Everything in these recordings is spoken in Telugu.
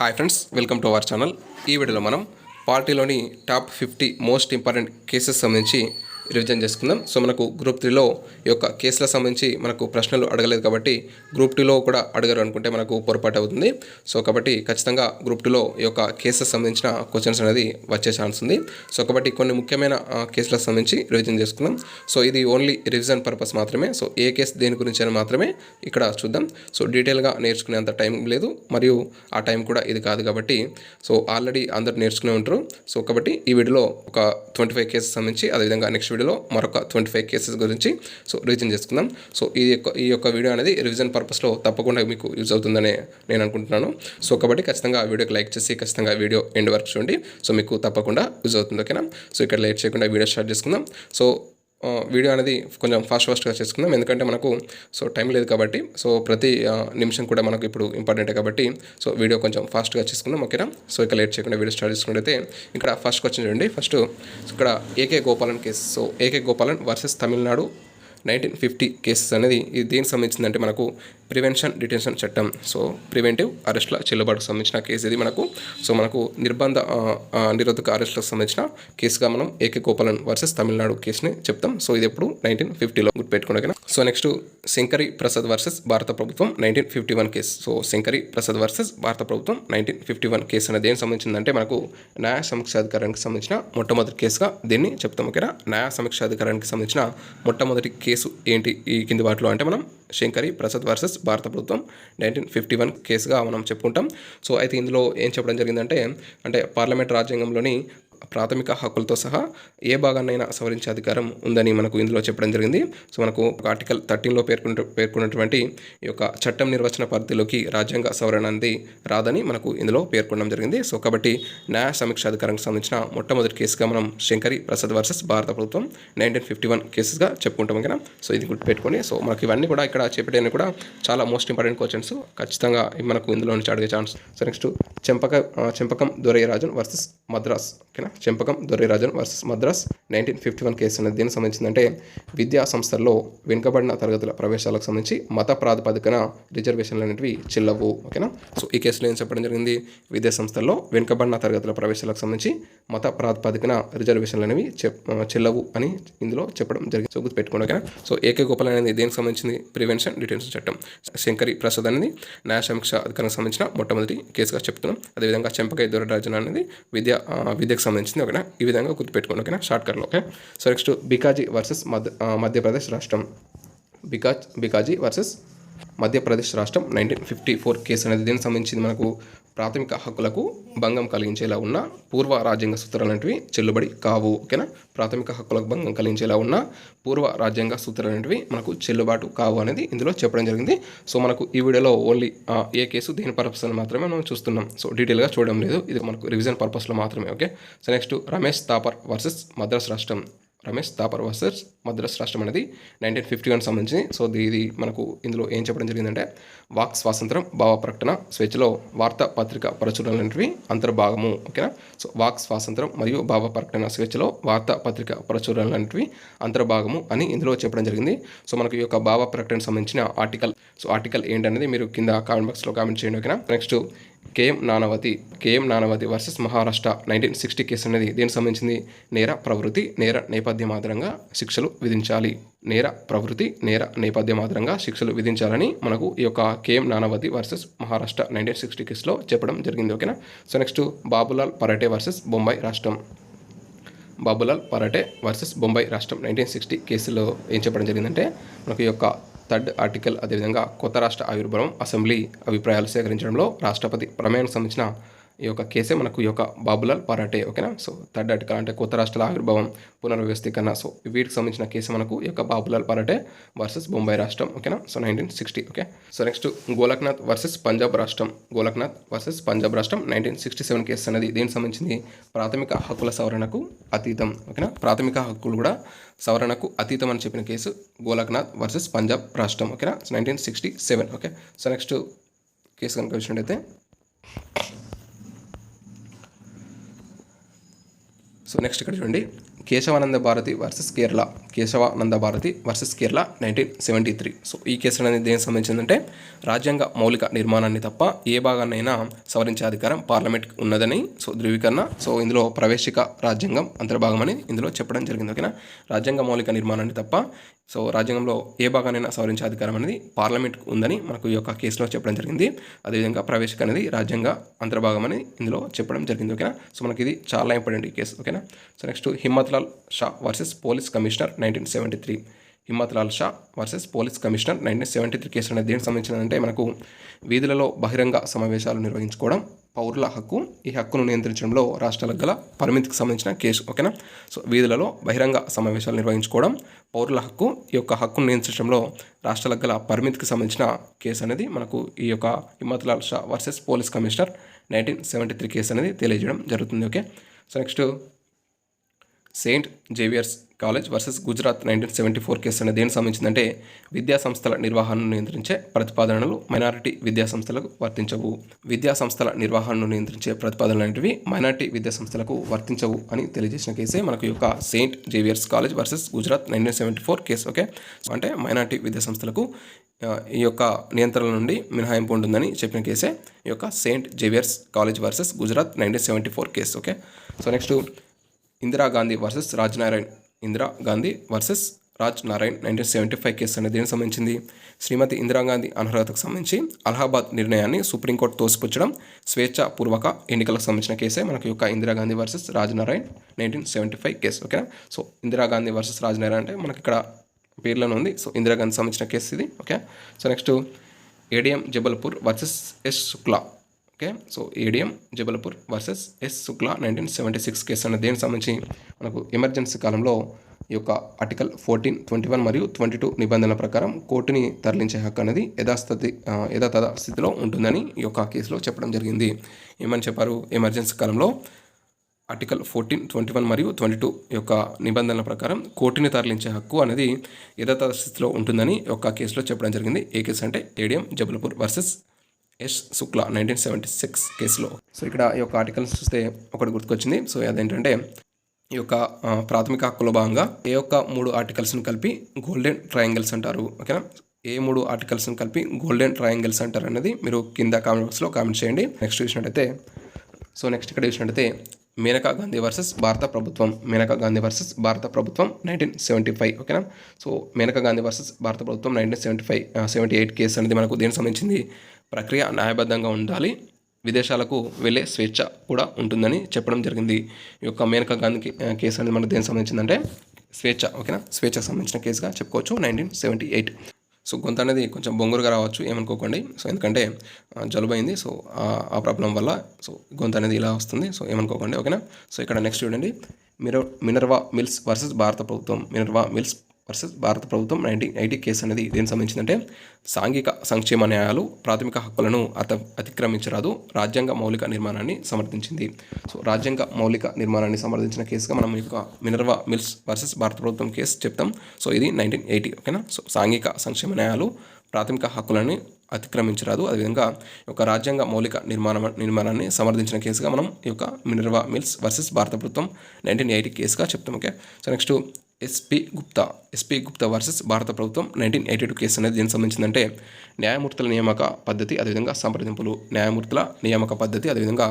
Hi friends welcome to our channel ఈ వీడియోలో మనం పార్టీలోని top fifty most important cases సంబంధించి రివిజన్ చేసుకుందాం. సో మనకు గ్రూప్ త్రీలో ఈ యొక్క కేసులకు సంబంధించి మనకు ప్రశ్నలు అడగలేదు కాబట్టి గ్రూప్ టూలో కూడా అడగరు అనుకుంటే మనకు పొరపాటు అవుతుంది. సో కాబట్టి ఖచ్చితంగా గ్రూప్ టూలో ఈ యొక్క కేసులకు సంబంధించిన క్వశ్చన్స్ అనేది వచ్చే ఛాన్స్ ఉంది. సో కాబట్టి కొన్ని ముఖ్యమైన కేసులకు సంబంధించి రివిజన్ చేసుకుందాం. సో ఇది ఓన్లీ రివిజన్ పర్పస్ మాత్రమే. సో ఏ కేసు దేని గురించి అని మాత్రమే ఇక్కడ చూద్దాం. సో డీటెయిల్గా నేర్చుకునేంత టైం లేదు మరియు ఆ టైం కూడా ఇది కాదు కాబట్టి. సో ఆల్రెడీ అందరు నేర్చుకునే ఉంటారు. సో కాబట్టి ఈ వీడియోలో ఒక ట్వంటీ ఫైవ్ కేసెస్ సంబంధించి అదేవిధంగా నెక్స్ట్ వీడియోలో మరొక ట్వంటీ ఫైవ్ కేసెస్ గురించి సో రివిజన్ చేసుకుందాం. సో ఈ యొక్క ఈ యొక్క వీడియో అనేది రివిజన్ పర్పస్లో తప్పకుండా మీకు యూజ్ అవుతుందని నేను అనుకుంటున్నాను. సో కాబట్టి ఖచ్చితంగా ఆ వీడియోకి లైక్ చేసి ఖచ్చితంగా వీడియో ఎండ్ వరకు చూడండి. సో మీకు తప్పకుండా యూజ్ అవుతుంది ఓకేనా? సో ఇక్కడ లేట్ చేయకుండా వీడియో స్టార్ట్ చేసుకుందాం. సో వీడియో అనేది కొంచెం ఫాస్ట్ ఫాస్ట్గా చేసుకుందాం. ఎందుకంటే మనకు సో టైం లేదు కాబట్టి సో ప్రతి నిమిషం కూడా మనకు ఇప్పుడు ఇంపార్టెంటే కాబట్టి సో వీడియో కొంచెం ఫాస్ట్గా చేసుకుందాం ఓకేనా సో ఇక లేట్ చేయకుండా వీడియో స్టార్ట్ చేసుకున్నట్టయితే ఇక్కడ ఫస్ట్ క్వశ్చన్ చూడండి. ఫస్ట్ ఇక్కడ AK Gopalan case so AK Gopalan versus Tamil Nadu nineteen fifty cases అనేది ఇది దేనికి సంబంధించిందంటే మనకు ప్రివెన్షన్ డిటెన్షన్ చట్టం. సో ప్రివెంటివ్ అరెస్ట్ల చెల్లుబాటుకు సంబంధించిన కేసు ఇది మనకు. సో మనకు నిర్బంధ నిరోధక అరెస్ట్లకు సంబంధించిన కేసుగా మనం ఏకే గోపాలన్ వర్సెస్ తమిళనాడు కేసుని చెప్తాం. సో ఇది ఎప్పుడు? నైన్టీన్ ఫిఫ్టీలో గుర్తుపెట్టుకోండి ఓకేనా? So next Shankari Prasad versus భారత ప్రభుత్వం nineteen fifty one case. So Shankari Prasad versus భారత ప్రభుత్వం నైన్టీన్ ఫిఫ్టీ వన్ కేసు అనేది దేనికి సంబంధించిందంటే మనకు న్యాయ సమీక్షాధికారానికి సంబంధించిన మొట్టమొదటి కేసుగా దీన్ని చెప్తాం ఓకేనా? న్యాయ సమీక్షాధికారానికి సంబంధించిన మొట్టమొదటి కేసు ఏంటి ఈ కింది వాటిలో అంటే మనం శంకరి ప్రసాద్ వర్సెస్ భారత ప్రభుత్వం నైన్టీన్ ఫిఫ్టీ వన్ కేసుగా మనం చెప్పుకుంటాం. సో అయితే ఇందులో ఏం చెప్పడం జరిగిందంటే అంటే పార్లమెంట్ రాజ్యాంగంలోని ప్రాథమిక హక్కులతో సహా ఏ భాగాన్నైనా సవరించే అధికారం ఉందని మనకు ఇందులో చెప్పడం జరిగింది. సో మనకు ఆర్టికల్ థర్టీన్లో పేర్కొన్న పేర్కొన్నటువంటి ఈ యొక్క చట్టం నిర్వచన పరిధిలోకి రాజ్యాంగ సవరణ అనేది రాదని మనకు ఇందులో పేర్కొనడం జరిగింది. సో కాబట్టి న్యాయ సమీక్ష అధికారానికి సంబంధించిన మొట్టమొదటి కేసుగా మనం శంకరి ప్రసాద్ వర్సెస్ భారత ప్రభుత్వం నైన్టీన్ ఫిఫ్టీ వన్ కేసెస్గా చెప్పుకుంటాం కదా. సో ఇది గుర్తుపెట్టుకోండి సో మనకి ఇవన్నీ కూడా ఇక్కడ చెప్పేటన్నీ కూడా చాలా మోస్ట్ ఇంపార్టెంట్ క్వశ్చన్స్. ఖచ్చితంగా మనకు ఇందులో నుంచి అడిగే chance. So next Champaka Champakam Dorairajan versus Madras ఓకేనా? Champakam Dorairajan versus Madras nineteen fifty one case అనేది దేనికి సంబంధించిందంటే విద్యా సంస్థల్లో వెనుకబడిన తరగతుల ప్రవేశాలకు సంబంధించి మత ప్రాతిపదికన రిజర్వేషన్లు అనేటివి చిల్లవు ఓకేనా? సో ఈ కేసులో ఏం చెప్పడం జరిగింది? విద్యా సంస్థల్లో వెనుకబడిన తరగతుల ప్రవేశాలకు సంబంధించి మత ప్రాతిపదికన రిజర్వేషన్లు అనేవి చెప్ చెల్లవు అని ఇందులో చెప్పడం జరిగింది. సో గుర్తుపెట్టుకోండి ఓకేనా? సో ఏకే గోపాల్ అనేది దేనికి సంబంధించింది? ప్రివెన్షన్ డిటెన్షన్ చట్టం. శంకరి ప్రసాద్ అనేది న్యాయ సమీక్ష అధికారానికి సంబంధించిన మొట్టమొదటి కేసుగా చెప్తున్నాం. అదేవిధంగా చెంపకై దొరరాజన్ అనేది విద్య విద్యకు సంబంధించి సంబంధించింది ఓకేనా? ఈ విధంగా గుర్తుపెట్టుకోండి ఓకేనా? షార్ట్కట్లో okay so next Bhikaji versus Madhya Madhya Pradesh రాష్ట్రం. బికాజ్ బికాజీ వర్సెస్ మధ్యప్రదేశ్ రాష్ట్రం నైన్టీన్ ఫిఫ్టీ ఫోర్ కేసు అనేది దీనికి సంబంధించింది మనకు. ప్రాథమిక హక్కులకు భంగం కలిగించేలా ఉన్న పూర్వ రాజ్యాంగ సూత్రాలు అనేటివి చెల్లుబడి కావు ఓకేనా? ప్రాథమిక హక్కులకు భంగం కలిగించేలా ఉన్న పూర్వ రాజ్యాంగ సూత్రాలు అనేటివి మనకు చెల్లుబాటు కావు అనేది ఇందులో చెప్పడం జరిగింది. సో మనకు ఈ వీడియోలో ఓన్లీ ఏ కేసు దేని పర్పస్ అని మాత్రమే మనం చూస్తున్నాం. సో డీటెయిల్గా చూడడం లేదు. ఇది మనకు రివిజన్ పర్పస్లో మాత్రమే okay? So next Ramesh Thapar versus Madras రాష్ట్రం. రమేష్ దాపర్ వర్సెస్ మద్రాస్ రాష్ట్రం అనేది నైన్టీన్ ఫిఫ్టీ వన్ సంబంధించి సో ఇది మనకు ఇందులో ఏం చెప్పడం జరిగిందంటే వాక్ స్వాతంత్రం భావ ప్రకటన స్వేచ్ఛలో వార్తా పత్రిక ప్రచురణ అనేటివి అంతర్భాగము ఓకేనా? సో వాక్ స్వాతంత్రం మరియు భావ ప్రకటన స్వేచ్ఛలో వార్తా పత్రిక ప్రచురణ అనేటివి అంతర్భాగము అని ఇందులో చెప్పడం జరిగింది. సో మనకు ఈ యొక్క భావ ప్రకటనకు సంబంధించిన ఆర్టికల్ సో ఆర్టికల్ ఏంటనేది మీరు కింద కామెంట్ బాక్స్లో కామెంట్ చేయండి ఓకేనా? Next KM Nanavati KM Nanavati versus Maharashtra nineteen sixty case అనేది దీనికి సంబంధించింది. నేర ప్రవృత్తి నేర నేపథ్యం ఆధారంగా శిక్షలు విధించాలి. నేర ప్రవృత్తి నేర నేపథ్యం ఆధారంగా శిక్షలు విధించాలని మనకు ఈ యొక్క KM Nanavati versus Maharashtra nineteen sixty కేసులో చెప్పడం జరిగింది. ఓకేనా? So next Babulal Parate versus Bombay రాష్ట్రం. బాబులాల్ పరాటే వర్సెస్ బొంబాయి రాష్ట్రం నైన్టీన్ సిక్స్టీ కేసులో ఏం చెప్పడం జరిగిందంటే మనకు ఈ యొక్క థర్డ్ ఆర్టికల్ అదేవిధంగా కొత్త రాష్ట్ర ఆవిర్భావం అసెంబ్లీ అభిప్రాయాలు సేకరించడంలో రాష్ట్రపతి ప్రమేయానికి సంబంధించిన ఈ యొక్క కేసే మనకు ఈ యొక్క బాబులాల్ పరాటే ఓకేనా? సో థర్డ్ ఆర్టికల్ అంటే కొత్త రాష్ట్రాల ఆవిర్భావం పునర్వ్యవస్థీకరణ. సో వీటికి సంబంధించిన కేసు మనకు ఈ యొక్క బాబులాల్ పరాటే వర్సెస్ బొంబాయి రాష్ట్రం ఓకేనా? So nineteen sixty okay? So next Golaknath versus Punjab రాష్ట్రం గోలక్నాథ్ వర్సెస్ పంజాబ్ రాష్ట్రం నైన్టీన్ సిక్స్టీ సెవెన్ కేసు అనేది దీనికి సంబంధించింది ప్రాథమిక హక్కుల సవరణకు అతీతం ఓకేనా? ప్రాథమిక హక్కులు కూడా సవరణకు అతీతం అని చెప్పిన కేసు గోలక్నాథ్ వర్సెస్ పంజాబ్ రాష్ట్రం ఓకేనా? So nineteen sixty seven okay? So next case కనుక వచ్చినట్టయితే సో నెక్స్ట్ ఇక్కడ చూడండి. Kesavananda Bharati versus Kerala. Kesavananda Bharati versus Kerala nineteen seventy three so ఈ కేసు అనేది దేనికి సంబంధించిందంటే రాజ్యాంగ మౌలిక నిర్మాణాన్ని తప్ప ఏ భాగాన్నైనా సవరించే అధికారం పార్లమెంట్కి ఉన్నదని సో ధృవీకరణ. సో ఇందులో ప్రవేశిక రాజ్యాంగం అంతర్భాగమని ఇందులో చెప్పడం జరిగింది ఓకేనా? రాజ్యాంగ మౌలిక నిర్మాణాన్ని తప్ప సో రాజ్యాంగంలో ఏ భాగానైనా సవరించే అధికారం అనేది పార్లమెంట్కు ఉందని మనకు ఈ యొక్క కేసులో చెప్పడం జరిగింది. అదేవిధంగా ప్రవేశిక అనేది రాజ్యాంగ అంతర్భాగం అని ఇందులో చెప్పడం జరిగింది ఓకేనా? సో మనకి ఇది చాలా ఇంపార్టెంట్ ఈ కేసు ఓకేనా? So next Himmat Himmatlal Shah versus police commissioner nineteen seventy three. Himmatlal Shah versus police commissioner nineteen seventy three case అనేది దేనికి సంబంధించిందంటే మనకు వీధులలో బహిరంగ సమావేశాలు నిర్వహించుకోవడం పౌరుల హక్కు ఈ హక్కును నియంత్రించడంలో రాష్ట్రాలకు గల పరిమితికి సంబంధించిన కేసు ఓకేనా? సో వీధులలో బహిరంగ సమావేశాలు నిర్వహించుకోవడం పౌరుల హక్కు ఈ యొక్క హక్కును నియంత్రించడంలో రాష్ట్రాలకు గల పరిమితికి సంబంధించిన కేసు అనేది మనకు ఈ యొక్క Himmatlal Shah versus police commissioner nineteen seventy three case అనేది తెలియజేయడం జరుగుతుంది okay? So next Saint Xavier's College versus Gujarat nineteen seventy four case అనేది దేనికి సంబంధించిందంటే విద్యా సంస్థల నిర్వహణను నియంత్రించే ప్రతిపాదనలు మైనారిటీ విద్యా సంస్థలకు వర్తించవు. విద్యా సంస్థల నిర్వహణను నియంత్రించే ప్రతిపాదనలు అనేటివి మైనారిటీ విద్యా సంస్థలకు వర్తించవు అని తెలియజేసిన కేసే మనకు యొక్క Saint Xavier's College versus Gujarat nineteen seventy four case okay? అంటే మైనారిటీ విద్యా సంస్థలకు ఈ యొక్క నియంత్రణ నుండి మినహాయింపు ఉంటుందని చెప్పిన కేసే ఈ యొక్క Saint Xavier's College versus Gujarat nineteen seventy four case okay? So next Indira Gandhi versus Raj Narayan Indira Gandhi versus Raj Narayan nineteen seventy five case అనేది దీనికి సంబంధించింది? శ్రీమతి ఇందిరాగాంధీ అనర్హతకు సంబంధించి అలహాబాద్ నిర్ణయాన్ని సుప్రీంకోర్టు తోసిపుచ్చడం స్వేచ్ఛాపూర్వక ఎన్నికలకు సంబంధించిన కేసే మనకు యొక్క Indira Gandhi versus Raj Narayan nineteen seventy five case ఓకేనా? సో ఇందిరాగాంధీ వర్సెస్ రాజ్ నారాయణ్ అంటే మనకి ఇక్కడ పేర్లోనే ఉంది. సో ఇందిరాగాంధీ సంబంధించిన కేసు ఇది okay so next ADM Jabalpur versus S Shukla. Okay. So ADM Jabalpur versus S Shukla nineteen seventy six case అనే దేనికి సంబంధించి మనకు ఎమర్జెన్సీ కాలంలో ఈ యొక్క ఆర్టికల్ ఫోర్టీన్ ట్వంటీ వన్ మరియు ట్వంటీ టూ నిబంధనల ప్రకారం కోర్టుని తరలించే హక్కు అనేది యథాస్థితి యథాతథ స్థితిలో ఉంటుందని ఈ యొక్క కేసులో చెప్పడం జరిగింది. ఏమని చెప్పారు? ఎమర్జెన్సీ కాలంలో ఆర్టికల్ ఫోర్టీన్ ట్వంటీ వన్ మరియు ట్వంటీ టూ యొక్క నిబంధనల ప్రకారం కోర్టుని తరలించే హక్కు అనేది యథాతథ స్థితిలో ఉంటుందని ఒక యొక్క కేసులో చెప్పడం జరిగింది. ఏ కేసు అంటే ADM Jabalpur versus S Shukla nineteen seventy six కేసులో. సో ఇక్కడ ఈ యొక్క ఆర్టికల్స్ చూస్తే ఒకటి గుర్తుకొచ్చింది. సో అదేంటంటే ఈ యొక్క ప్రాథమిక హక్కులో భాగంగా ఏ యొక్క మూడు ఆర్టికల్స్ని కలిపి గోల్డెన్ ట్రయాంగిల్స్ అంటారు. ఓకేనా? ఏ మూడు ఆర్టికల్స్ని కలిపి గోల్డెన్ ట్రయాంగిల్స్ అంటారు అనేది మీరు కింద కామెంట్ బాక్స్లో కామెంట్ చేయండి. నెక్స్ట్ చూసినట్టయితే సో నెక్స్ట్ ఇక్కడ చూసినట్టయితే మేనకా గాంధీ వర్సెస్ భారత ప్రభుత్వం మేనకా గాంధీ వర్సెస్ భారత ప్రభుత్వం నైన్టీన్ సెవెంటీ ఫైవ్ ఓకేనా? సో మేనకా గాంధీ వర్సెస్ భారత ప్రభుత్వం nineteen seventy five seventy eight case అనేది మనకు దేనికి సంబంధించింది? ప్రక్రియ న్యాయబద్ధంగా ఉండాలి. విదేశాలకు వెళ్ళే స్వేచ్ఛ కూడా ఉంటుందని చెప్పడం జరిగింది. ఈ యొక్క మేనకా గాంధీ కేసు అనేది మనకు దేనికి సంబంధించిందంటే స్వేచ్ఛ ఓకేనా? స్వేచ్ఛకు సంబంధించిన కేసుగా చెప్పుకోవచ్చు నైన్టీన్ సెవెంటీ ఎయిట్ సో గొంత అనేది కొంచెం బొంగురుగా రావచ్చు ఏమనుకోకండి. సో ఎందుకంటే జలుబు అయింది సో ఆ- ప్రాబ్లం వల్ల సో గొంత అనేది ఇలా వస్తుంది. సో ఏమనుకోకండి ఓకేనా? సో ఇక్కడ నెక్స్ట్ చూడండి. మిరో మినర్వా మిల్స్ వర్సెస్ భారత ప్రభుత్వం మినర్వా మిల్స్ వర్సెస్ భారత ప్రభుత్వం నైన్టీన్ ఎయిటీ కేసు అనేది దేనికి సంబంధించిందంటే సాంఘిక సంక్షేమ న్యాయాలు ప్రాథమిక హక్కులను అత అతిక్రమించరాదు రాజ్యాంగ మౌలిక నిర్మాణాన్ని సమర్థించింది. సో రాజ్యాంగ మౌలిక నిర్మాణాన్ని సమర్థించిన కేసుగా మనం ఈ యొక్క మినర్వా మిల్స్ వర్సెస్ భారత ప్రభుత్వం కేసు చెప్తాం. సో ఇది నైన్టీన్ ఎయిటీ ఓకేనా? సో సాంఘిక సంక్షేమ న్యాయాలు ప్రాథమిక హక్కులని అతిక్రమించరాదు. అదేవిధంగా ఈ యొక్క రాజ్యాంగ మౌలిక నిర్మాణం నిర్మాణాన్ని సమర్థించిన కేసుగా మనం ఈ యొక్క మినర్వా మిల్స్ వర్సెస్ భారత ప్రభుత్వం నైన్టీన్ ఎయిటీ కేసుగా చెప్తాం okay? So next SP Gupta SP Gupta versus భారత ప్రభుత్వం నైన్టీన్ ఎయిటీ టూ కేసు అనేది దీనికి సంబంధించిందంటే న్యాయమూర్తుల నియామక పద్ధతి అదేవిధంగా సంప్రదింపులు న్యాయమూర్తుల నియామక పద్ధతి అదేవిధంగా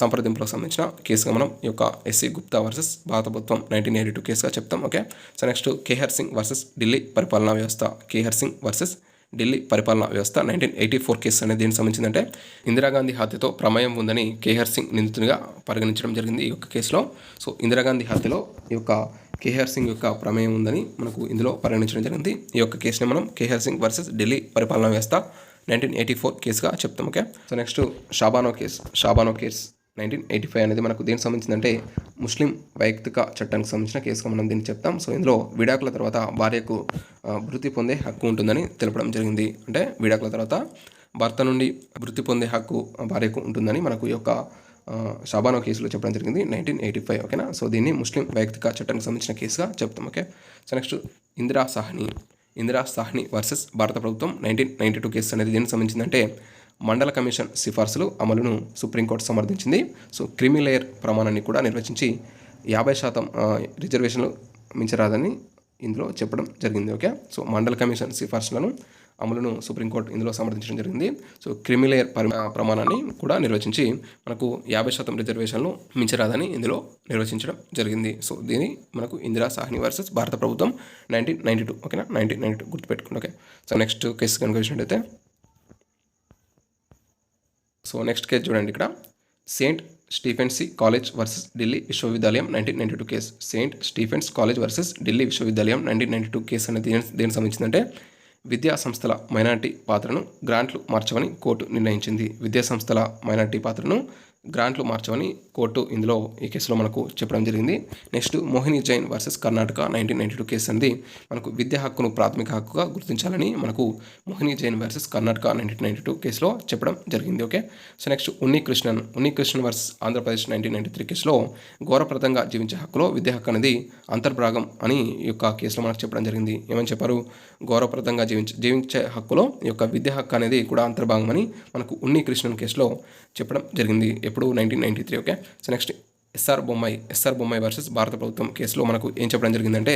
సంప్రదింపులకు సంబంధించిన కేసుగా మనం ఈ యొక్క ఎస్సీ గుప్తా వర్సెస్ భారత ప్రభుత్వం నైన్టీన్ ఎయిటీ టూ కేసుగా చెప్తాం okay? So next Kehar Singh versus Delhi పరిపాలనా వ్యవస్థ. కేహర్ సింగ్ వర్సెస్ ఢిల్లీ పరిపాలనా వ్యవస్థ నైన్టీన్ ఎయిటీ ఫోర్ కేసు అనేది దీనికి సంబంధించిందంటే ఇందిరాగాంధీ హత్యతో ప్రమేయం ఉందని కేహర్ సింగ్ నిందితునిగా పరిగణించడం జరిగింది ఈ యొక్క కేసులో. సో ఇందిరాగాంధీ హత్యలో ఈ యొక్క కేహర్ సింగ్ యొక్క ప్రమేయం ఉందని మనకు ఇందులో పరిగణించడం జరిగింది. ఈ యొక్క కేసుని మనం కేహర్ సింగ్ వర్సెస్ ఢిల్లీ పరిపాలన వ్యవస్థ నైన్టీన్ ఎయిటీ ఫోర్ కేసుగా చెప్తాం okay? So next Shah Bano case. Shah Bano case nineteen eighty five అనేది మనకు దేనికి సంబంధించిందంటే ముస్లిం వైయక్తిక చట్టానికి సంబంధించిన కేసుగా మనం దీన్ని చెప్తాం. సో ఇందులో విడాకుల తర్వాత భార్యకు వృత్తి పొందే హక్కు ఉంటుందని తెలపడం జరిగింది. అంటే విడాకుల తర్వాత భర్త నుండి వృత్తి పొందే హక్కు భార్యకు ఉంటుందని మనకు ఈ యొక్క షాబానో కేసులో చెప్పడం జరిగింది నైన్టీన్ ఎయిటీ ఫైవ్ ఓకేనా? సో దీన్ని ముస్లిం వైయక్తిక చట్టానికి సంబంధించిన కేసుగా చెప్తాం okay? So next Indira Sahni Indira Sahni versus భారత ప్రభుత్వం నైన్టీన్ నైన్టీ టూ కేసు అనేది దీనికి సంబంధించిందంటే మండల కమిషన్ సిఫార్సులు అమలును సుప్రీంకోర్టు సమర్థించింది. సో క్రిమిలేయర్ ప్రమాణాన్ని కూడా నిర్వచించి యాభై శాతం రిజర్వేషన్లు మించరాదని ఇందులో చెప్పడం జరిగింది ఓకే? సో మండల కమిషన్ సిఫార్సులను అమలును సుప్రీంకోర్టు ఇందులో సమర్థించడం జరిగింది. సో క్రిమిలేయర్ ప్రమాణాన్ని కూడా నిర్వచించి మనకు యాభై శాతం రిజర్వేషన్లు మించరాదని ఇందులో నిర్వచించడం జరిగింది. సో దీని మనకు ఇందిరా సాహ్ని వర్సెస్ భారత ప్రభుత్వం నైన్టీన్ నైన్టీ టూ ఓకేనా? నైన్టీన్ నైన్టీ టూ గుర్తుపెట్టుకోండి ఓకే? సో నెక్స్ట్ కేసు కనుక చూసినట్టయితే సో నెక్స్ట్ కేసు చూడండి ఇక్కడ. Saint Stephen's College versus Delhi విశ్వవిద్యాలయం nineteen ninety two case. Saint Stephen's College versus Delhi విశ్వవిద్యాలయం నైన్టీన్ నైన్టీ టూ కేసు అనేది దేని దేనికి సంబంధించిందంటే విద్యా సంస్థల మైనార్టీ పాత్రను గ్రాంట్లు మార్చమని కోర్టు నిర్ణయించింది. విద్యా సంస్థల మైనార్టీ పాత్రను గ్రాంట్లు మార్చమని కోర్టు ఇందులో ఈ కేసులో మనకు చెప్పడం జరిగింది. Next Mohini Jain versus Karnataka nineteen ninety two case అనేది మనకు విద్యా హక్కును ప్రాథమిక హక్కుగా గుర్తించాలని మనకు Mohini Jain versus Karnataka nineteen ninety two కేసులో చెప్పడం జరిగింది. Okay? So next Unni Krishnan Unni Krishnan versus Andhra Pradesh nineteen ninety three కేసులో ఘోరప్రదంగా జీవించే హక్కులో విద్యా హక్కు అనేది అంతర్భాగం అని ఈ యొక్క కేసులో మనకు చెప్పడం జరిగింది. ఏమని చెప్పారు? ఘోరప్రదంగా జీవించే జీవించే హక్కులో ఈ యొక్క విద్యా హక్కు అనేది కూడా అంతర్భాగం అని మనకు ఉన్ని కృష్ణన్ కేసులో చెప్పడం జరిగింది. ఎప్పుడు nineteen ninety three okay so next S R Bommai S R Bommai versus భారత ప్రభుత్వం కేసులో మనకు ఏం చెప్పడం జరిగిందంటే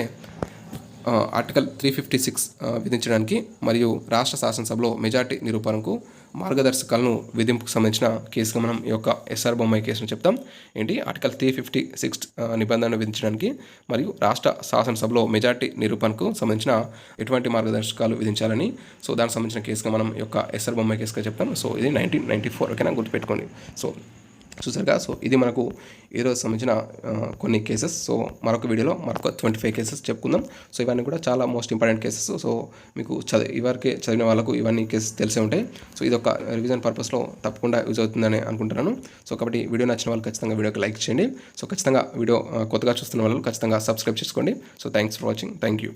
ఆర్టికల్ త్రీ ఫిఫ్టీ సిక్స్ విధించడానికి మరియు రాష్ట్ర శాసనసభలో మెజార్టీ నిరూపణకు మార్గదర్శకాలను విధింపుకు సంబంధించిన కేసుగా మనం ఈ యొక్క ఎస్ఆర్ బొమ్మాయి కేసును చెప్తాం. ఏంటి? ఆర్టికల్ త్రీ ఫిఫ్టీ సిక్స్ నిబంధనలు విధించడానికి మరియు రాష్ట్ర శాసనసభలో మెజార్టీ నిరూపణకు సంబంధించిన ఎటువంటి మార్గదర్శకాలు విధించాలని సో దానికి సంబంధించిన కేసుగా మనం ఈ యొక్క ఎస్ఆర్ బొమ్మాయి కేసుగా చెప్తాం. సో ఇది నైన్టీన్ నైన్టీ ఫోర్ ఓకేనా? గుర్తుపెట్టుకోండి. సో చూసారుగా సో ఇది మనకు ఈరోజు సంబంధించిన కొన్ని కేసెస్. సో మరొక వీడియోలో మరొక ట్వంటీ ఫైవ్ కేసెస్ చెప్పుకుందాం. సో ఇవన్నీ కూడా చాలా మోస్ట్ ఇంపార్టెంట్ కేసెస్. సో మీకు చదివి ఇవరకే చదివిన వాళ్ళకు ఇవన్నీ కేసెస్ తెలిసే ఉంటాయి. సో ఇది ఒక రివిజన్ పర్పస్లో తప్పకుండా యూజ్ అవుతుందని అనుకుంటున్నాను. సో కాబట్టి వీడియో నచ్చిన వాళ్ళు ఖచ్చితంగా వీడియోకి లైక్ చేయండి. సో ఖచ్చితంగా వీడియో కొత్తగా చూస్తున్న వాళ్ళు ఖచ్చితంగా సబ్స్క్రైబ్ చేసుకోండి. So thanks for watching. Thank you.